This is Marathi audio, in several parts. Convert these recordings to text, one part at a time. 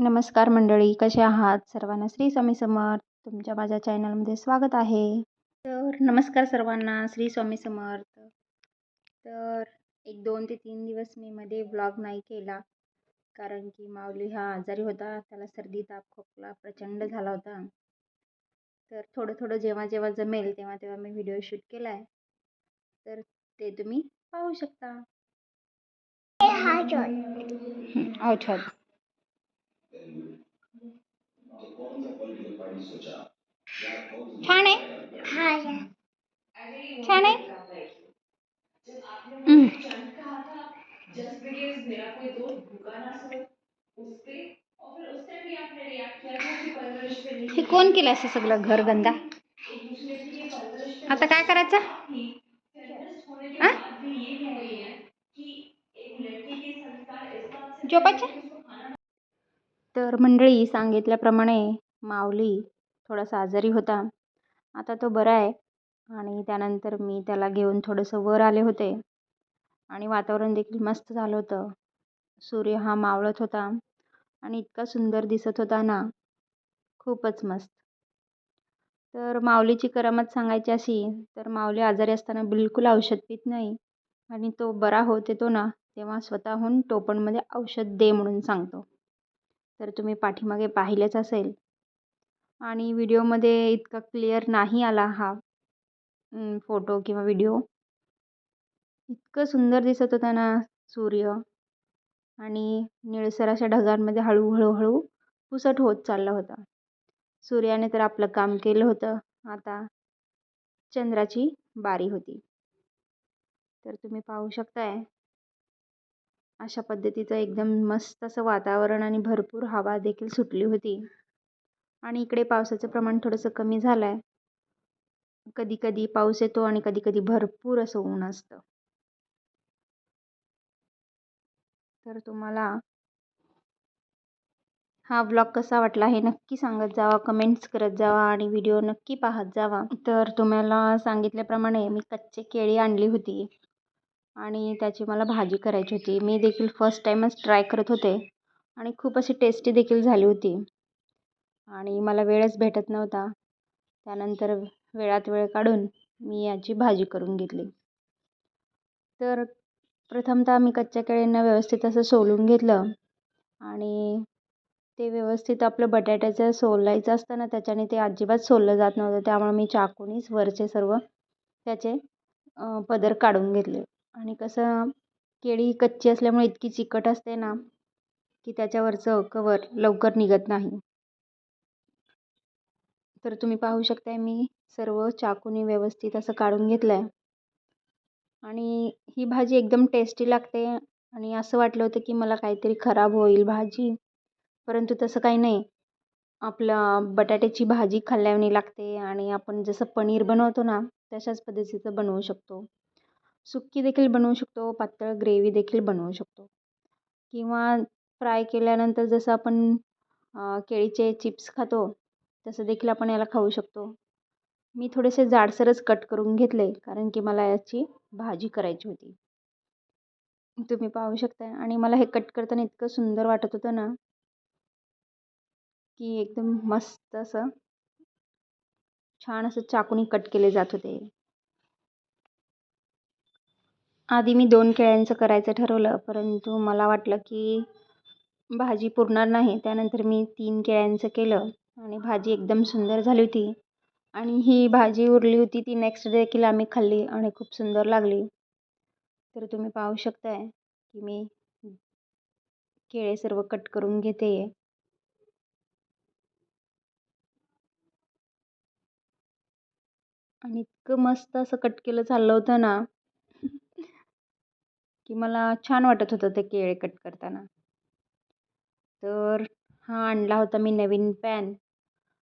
नमस्कार मंडळी कसे आहात? सर्वांना श्री स्वामी समर्थ. तुमच्या माझ्या चॅनलमध्ये स्वागत आहे. तर नमस्कार सर्वांना श्री स्वामी समर्थ. तर एक दोन ते तीन दिवस मी मध्ये ब्लॉग नाही केला. कारण की माऊली हा आजारी होता त्याला सर्दी ताप खोकला प्रचंड झाला होता. तर थोडं थोडं जेव्हा जेव्हा जमेल तेव्हा तेव्हा मी व्हिडिओ शूट केला आहे तर ते तुम्ही पाहू शकता. अच्छा छान आहे छान आहे हे कोण केलं असं सगळं घर गंदा? आता काय करायचं? झोपायचं? तर मंडळी सांगितल्याप्रमाणे माऊली थोडासा आजारी होता. आता तो बरा आहे आणि त्यानंतर मी त्याला घेऊन थोडंसं वर आले होते आणि वातावरण देखील मस्त झालं होतं. सूर्य हा मावळत होता आणि इतका सुंदर दिसत होता ना खूपच मस्त. तर माऊलीची करामत सांगायची अशी तर माऊली आजारी असताना बिलकुल औषध पित नाही आणि तो बरा होत येतो ना तेव्हा स्वतःहून टोपणमध्ये औषध दे म्हणून सांगतो. तर तुम्ही पाठीमागे पाहिलेच असेल. आणि व्हिडिओमध्ये इतका क्लिअर नाही आला हा फोटो किंवा व्हिडिओ. इतकं सुंदर दिसत होता ना सूर्य. आणि निळसर अशा ढगांमध्ये हळूहळू हळू पुसट होत चालला होता. सूर्याने तर आपलं काम केलं होतं. आता चंद्राची बारी होती. तर तुम्ही पाहू शकताय अशा पद्धतीचं एकदम मस्त असं वातावरण आणि भरपूर हवा देखील सुटली होती. आणि इकडे पावसाचं प्रमाण थोडंसं कमी झालं आहे कधी कधी पाऊस येतो आणि कधी कधी भरपूर असं ऊन असतं. तर तुम्हाला हा ब्लॉग कसा वाटला हे नक्की सांगत जावा कमेंट्स करत जावा आणि व्हिडिओ नक्की पाहत जावा. तर तुम्हाला सांगितल्याप्रमाणे मी कच्चे केळी आणली होती. आणि त्याची मला भाजी करायची होती. मी देखील फर्स्ट टाईमच ट्राय करत होते. आणि खूप अशी टेस्टी देखील झाली होती. आणि मला वेळच भेटत नव्हता. त्यानंतर वेळात वेळ काढून मी याची भाजी करून घेतली. तर प्रथमतः मी कच्च्या केळींना व्यवस्थित असं सोलून घेतलं. आणि ते व्यवस्थित आपलं बटाट्याचं सोलायचं असतं ना त्याच्याने ते अजिबात सोललं जात नव्हतं. त्यामुळे मी चाकूनीच वरचे सर्व त्याचे पदर काढून घेतले. आणि कसं केळी कच्ची असल्यामुळे इतकी चिकट असते ना की त्याच्यावरचं कवर लवकर निघत नाही. तर तुम्ही पाहू शकताय मी सर्व चाकूनी व्यवस्थित असं काढून घेतलं आहे आणि ही भाजी एकदम टेस्टी लागते आणि असं वाटलं होतं की मला काहीतरी खराब होईल भाजी. परंतु तसं काही नाही. आपलं बटाट्याची भाजी खाल्ल्याने लागते आणि आपण जसं पनीर बनवतो ना तशाच पद्धतीचं बनवू शकतो. सुक्की देखील बनवू शकतो पातळ ग्रेव्ही देखील बनवू शकतो. किंवा फ्राय केल्यानंतर जसं आपण केळीचे चिप्स खातो तसं देखील आपण याला खाऊ शकतो. मी थोडेसे जाडसरच कट करून घेतले कारण की मला याची भाजी करायची होती. तुम्ही पाहू शकता आणि मला हे कट करताना इतकं सुंदर वाटत होतं ना की एकदम मस्त असं छान असं चाकूनी कट केले जात होते. आधी मी दोन केळ्यांचं करायचं ठरवलं परंतु मला वाटलं की भाजी पुरणार नाही. त्यानंतर मी तीन केळ्यांचं केलं आणि भाजी एकदम सुंदर झाली होती. आणि ही भाजी उरली होती ती नेक्स्ट डे देखील आम्ही खाल्ली आणि खूप सुंदर लागली. तर तुम्ही पाहू शकताय की मी केळे सर्व कट करून घेते. आणि इतकं मस्त असं कट केलं चाललं होतं ना की मला छान वाटत होतं ते केळे कट करताना. तर हा आणला होता मी नवीन पॅन.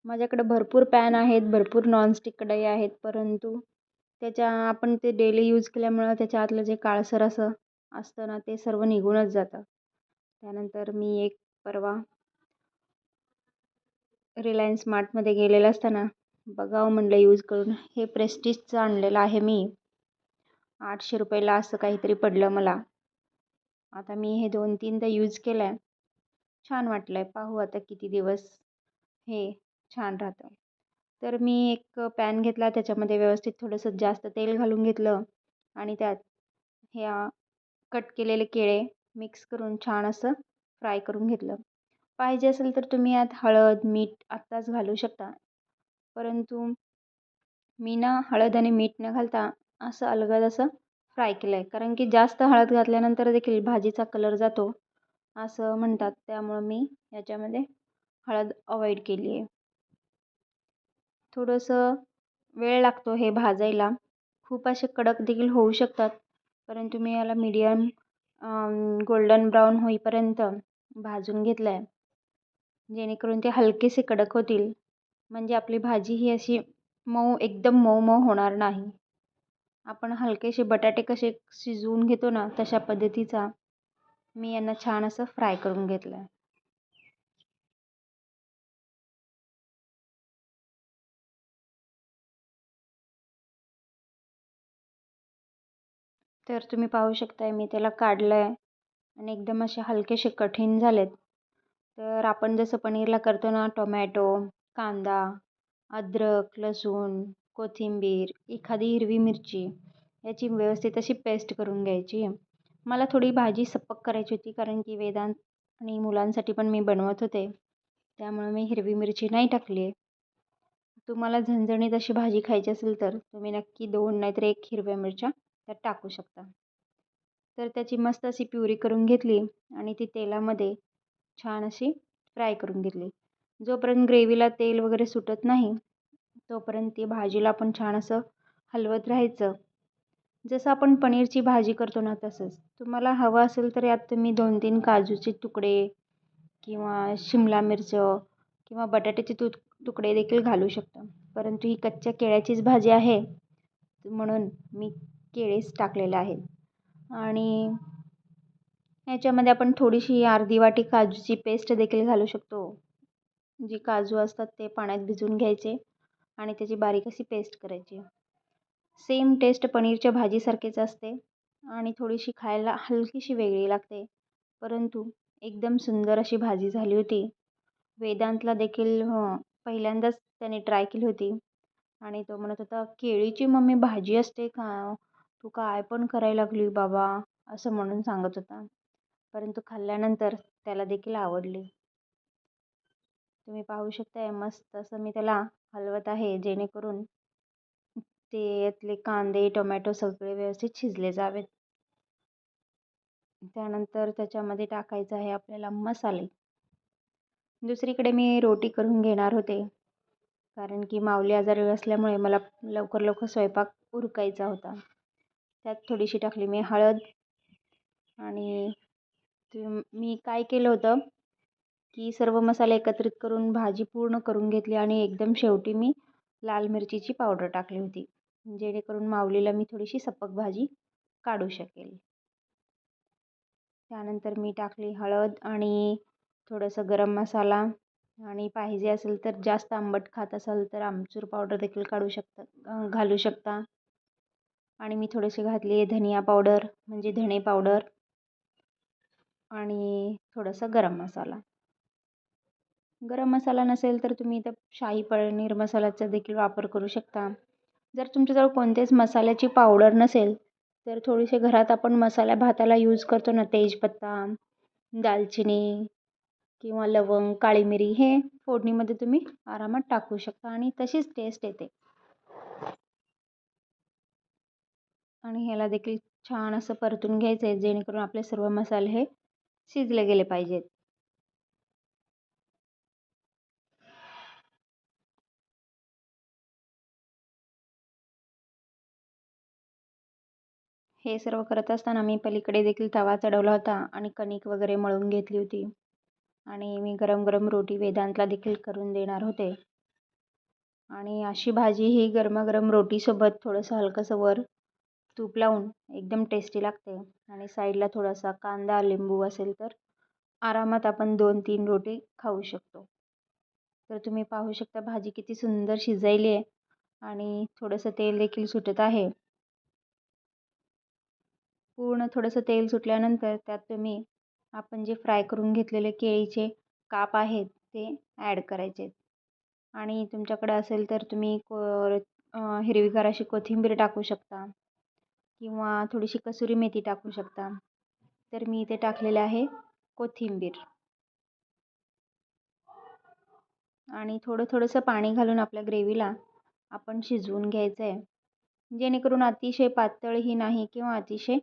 माझ्याकडं भरपूर पॅन आहेत भरपूर नॉनस्टिक कढई आहेत परंतु त्याच्या आपण ते डेली यूज केल्यामुळं त्याच्या आतलं जे काळसर असं असतं ना ते सर्व निघूनच जातं. त्यानंतर मी एक परवा रिलायन्स मार्टमध्ये गेलेलं असताना बघावं म्हणलं यूज करून. हे प्रेस्टिजचं आणलेलं आहे मी. आठशे रुपयाला असं काहीतरी पडलं मला. आता मी हे दोन तीनदा यूज केलं आहे छान वाटलं आहे पाहू आता किती दिवस हे छान राहतं. तर मी एक पॅन घेतला. त्याच्यामध्ये व्यवस्थित थोडंसं जास्त तेल घालून घेतलं. आणि त्यात ह्या कट केलेले केळे मिक्स करून छान असं फ्राय करून घेतलं. पाहिजे असेल तर तुम्ही यात हळद मीठ आत्ताच घालू शकता. परंतु मी ना हळद आणि मीठ न घालता असं अलगद असं फ्राय केलं आहे कारण की जास्त हळद घातल्यानंतर देखील भाजीचा कलर जातो असं म्हणतात. त्यामुळं मी याच्यामध्ये हळद अवॉइड केली आहे थोडंसं वेळ लागतो हे भाजायला. खूप असे कडक देखील होऊ शकतात. परंतु मी याला मीडियम गोल्डन ब्राऊन होईपर्यंत भाजून घेतलं आहे जेणेकरून ते हलकेसे कडक होतील. म्हणजे आपली भाजी ही अशी मऊ एकदम मऊ मऊ होणार नाही. आपण हलकेसे बटाटे कसे शिजवून घेतो ना तशा पद्धतीचा मी यांना छान असं फ्राय करून घेतलं आहे तर तुम्ही पाहू शकताय मी त्याला काढलं आहे आणि एकदम असे हलकेसे कठीण झालेत. तर आपण जसं पनीरला करतो ना टोमॅटो कांदा अद्रक लसूण कोथिंबीर एखादी हिरवी मिरची याची व्यवस्थित अशी पेस्ट करून घ्यायची. मला थोडी भाजी सपक करायची होती कारण की वेदांत आणि मुलांसाठी पण मी बनवत होते. त्यामुळे मी हिरवी मिरची नाही टाकली. आहे तुम्हाला झणझणीत अशी भाजी खायची असेल तर तुम्ही नक्की दोन नाहीतर एक हिरव्या मिरच्या त्यात टाकू शकता. तर त्याची मस्त अशी प्युरी करून घेतली आणि ती तेलामध्ये छान अशी फ्राय करून घेतली. जोपर्यंत ग्रेव्हीला तेल वगैरे सुटत नाही तोपर्यंत ती भाजीला आपण छान असं हलवत राहायचं. जसं आपण पनीरची भाजी करतो ना तसंच. तुम्हाला हवं असेल तर यात तुम्ही दोन तीन काजूचे तुकडे किंवा शिमला मिरच किंवा बटाट्याचे तु तुकडे देखील घालू शकता. परंतु ही कच्च्या केळ्याचीच भाजी आहे म्हणून मी केळेच टाकलेले आहेत. आणि याच्यामध्ये आपण थोडीशी अर्धी वाटी काजूची पेस्ट देखील घालू शकतो. जी काजू असतात ते पाण्यात भिजून घ्यायचे. आणि त्याची बारीक अशी पेस्ट करायची. सेम टेस्ट पनीरच्या भाजीसारखेच असते आणि थोडीशी खायला हलकीशी वेगळी लागते. परंतु एकदम सुंदर अशी भाजी झाली होती. वेदांतला देखील हो, पहिल्यांदाच त्याने ट्राय केली होती. आणि तो म्हणत होता केळीची मम्मी भाजी असते का? तू काय पण करायला लागली बाबा असं म्हणून सांगत होता. परंतु खाल्ल्यानंतर त्याला देखील आवडली. तुम्ही पाहू शकताय मस्त असं मी त्याला हलवत आहे जेणेकरून ते यातले कांदे टोमॅटो सगळे व्यवस्थित शिजले जावेत. त्यानंतर त्याच्यामध्ये टाकायचं आहे आपल्याला मसाले. दुसरीकडे मी रोटी करून घेणार होते कारण की माऊली आजारी असल्यामुळे मला लवकर लवकर स्वयंपाक उरकायचा होता. त्यात थोडीशी टाकली मी हळद आणि मी काय केलं होतं की सर्व मसाले एकत्रित करून भाजी पूर्ण करून घेतली आणि एकदम शेवटी मी लाल मिरचीची पावडर टाकली होती. जेणेकरून माऊलीला मी थोडीशी सपक भाजी काढू शकेल. त्यानंतर मी टाकली हळद आणि थोडंसं गरम मसाला. आणि पाहिजे असेल तर जास्त आंबट खात असाल तर आमचूर पावडर देखील काढू शकता घालू शकता. आणि मी थोडेसे घातली धनिया पावडर म्हणजे धणे पावडर आणि थोडंसं गरम मसाला. गरम मसाला नसेल तर तुम्ही इथं शाही पनीर मसाल्याचा देखील वापर करू शकता. जर तुमच्याजवळ कोणतेच मसाल्याची पावडर नसेल तर थोडीसे घरात आपण मसाल्या भाताला यूज करतो ना तेजपत्ता दालचिनी किंवा लवंग काळी मिरी हे फोडणीमध्ये तुम्ही आरामात टाकू शकता आणि तशीच टेस्ट येते. आणि ह्याला देखील छान असं परतून घ्यायचं आहे जेणेकरून आपले सर्व मसाले हे शिजले गेले पाहिजेत. हे सर्व करत असताना मी पलीकडे देखील तवा चढवला होता आणि कणिक वगैरे मळून घेतली होती. आणि मी गरम गरम रोटी वेदांतला देखील करून देणार होते. आणि अशी भाजी ही गरमागरम रोटीसोबत थोडंसं हलकंसं वर तूप लावून एकदम टेस्टी लागते. आणि साईडला थोडासा कांदा लिंबू असेल तर आरामात आपण दोन तीन रोटी खाऊ शकतो. तर तुम्ही पाहू शकता भाजी किती सुंदर शिजायली आहे. आणि थोडंसं तेल देखील सुटत आहे. पूर्ण थोडंसं तेल सुटल्यानंतर त्यात तुम्ही आपण जे फ्राय करून घेतलेले केळीचे काप आहेत ते ॲड करायचे. आहेत आणि तुमच्याकडे असेल तर तुम्ही को हिरवीगार अशी कोथिंबीर टाकू शकता किंवा थोडीशी कसुरी मेथी टाकू शकता. तर मी इथे टाकलेलं आहे कोथिंबीर. आणि थोडं थोडंसं पाणी घालून आपल्या ग्रेव्हीला आपण शिजवून घ्यायचं आहे जेणेकरून अतिशय पातळही नाही किंवा अतिशय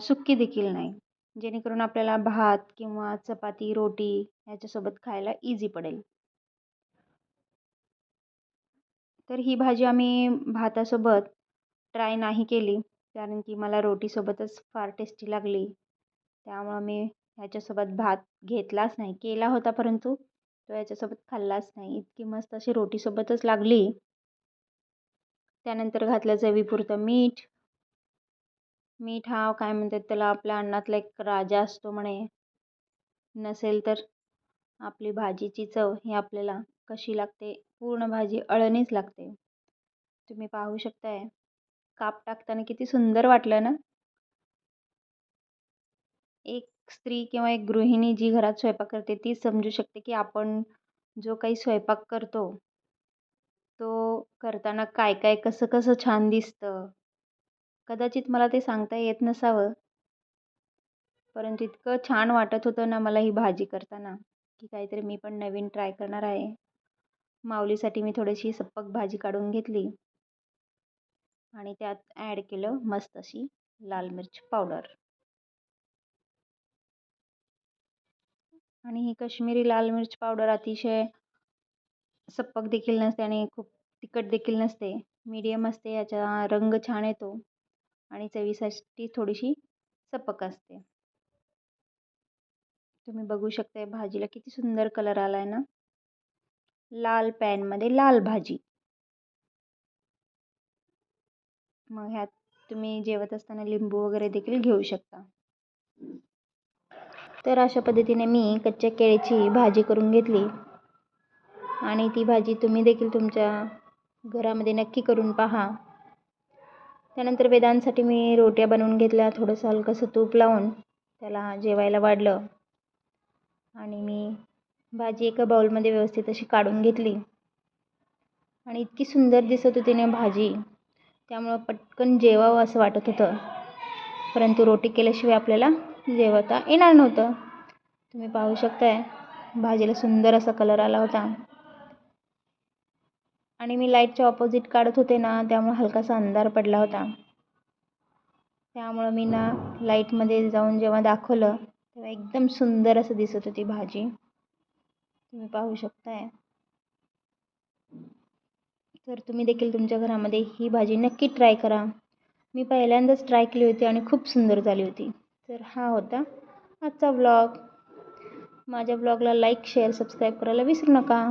सुक्की देखील नाही. जेणेकरून आपल्याला भात किंवा चपाती रोटी ह्याच्यासोबत खायला इझी पडेल. तर ही भाजी आम्ही भातासोबत ट्राय नाही केली कारण की मला रोटीसोबतच फार टेस्टी लागली. त्यामुळं मी ह्याच्यासोबत भात घेतलाच नाही. केला होता परंतु तो याच्यासोबत खाल्लाच नाही. इतकी मस्त अशी रोटीसोबतच लागली. त्यानंतर घातलं चवीपुरतं मीठ मीठ हा काय म्हणतात त्याला आपल्या अन्नातला एक राजा असतो म्हणे. नसेल तर आपली भाजीची चव ही आपल्याला कशी लागते? पूर्ण भाजी अळणीच लागते. तुम्ही पाहू शकताय. काप टाकताना किती सुंदर वाटलं ना? एक स्त्री किंवा एक गृहिणी जी घरात स्वयंपाक करते ती समजू शकते की आपण जो काही स्वयंपाक करतो तो करताना काय काय कसं कसं छान दिसतं कदाचित मला ते सांगता येत नसावं. परंतु इतकं छान वाटत होतं ना मला ही भाजी करताना की काहीतरी मी पण नवीन ट्राय करणार आहे. माऊलीसाठी मी थोडीशी सप्पक भाजी काढून घेतली. आणि त्यात ॲड केलं मस्त अशी लाल मिरच पावडर आणि ही कश्मीरी लाल मिरच पावडर अतिशय सप्पक देखील नसते आणि खूप तिखट देखील नसते. मीडियम असते याचा रंग छान येतो. आणि चवीसाठी थोडीशी सपक असते. तुम्ही बघू शकताय भाजीला किती सुंदर कलर आला आहे ना? लाल पॅनमध्ये लाल भाजी. मग ह्यात तुम्ही जेवत असताना लिंबू वगैरे देखील घेऊ शकता. तर अशा पद्धतीने मी कच्च्या केळीची भाजी करून घेतली. आणि ती भाजी तुम्ही देखील तुमच्या घरामध्ये नक्की करून पहा. त्यानंतर वेदांसाठी मी रोट्या बनवून घेतल्या थोडंसं हलकंसं तूप लावून त्याला जेवायला वाढलं. आणि मी भाजी एका बाउलमध्ये व्यवस्थित अशी काढून घेतली. आणि इतकी सुंदर दिसत होती ना भाजी त्यामुळं पटकन जेवावं असं वाटत होतं. परंतु रोटी केल्याशिवाय आपल्याला जेवता येणार नव्हतं. तुम्ही पाहू शकताय भाजीला सुंदर असा कलर आला होता. आणि मी लाईटच्या ऑपोजिट काढत होते ना त्यामुळे हलकासा अंधार पडला होता. त्यामुळं मी ना लाईटमध्ये जाऊन जेव्हा दाखवलं तेव्हा एकदम सुंदर असं दिसत होती भाजी. तुम्ही पाहू शकताय. तर तुम्ही देखील तुमच्या घरामध्ये ही भाजी नक्की ट्राय करा. मी पहिल्यांदाच ट्राय केली होती आणि खूप सुंदर झाली होती. तर हा होता आजचा व्लॉग माझ्या ब्लॉगला लाईक शेअर सबस्क्राईब करायला विसरू नका.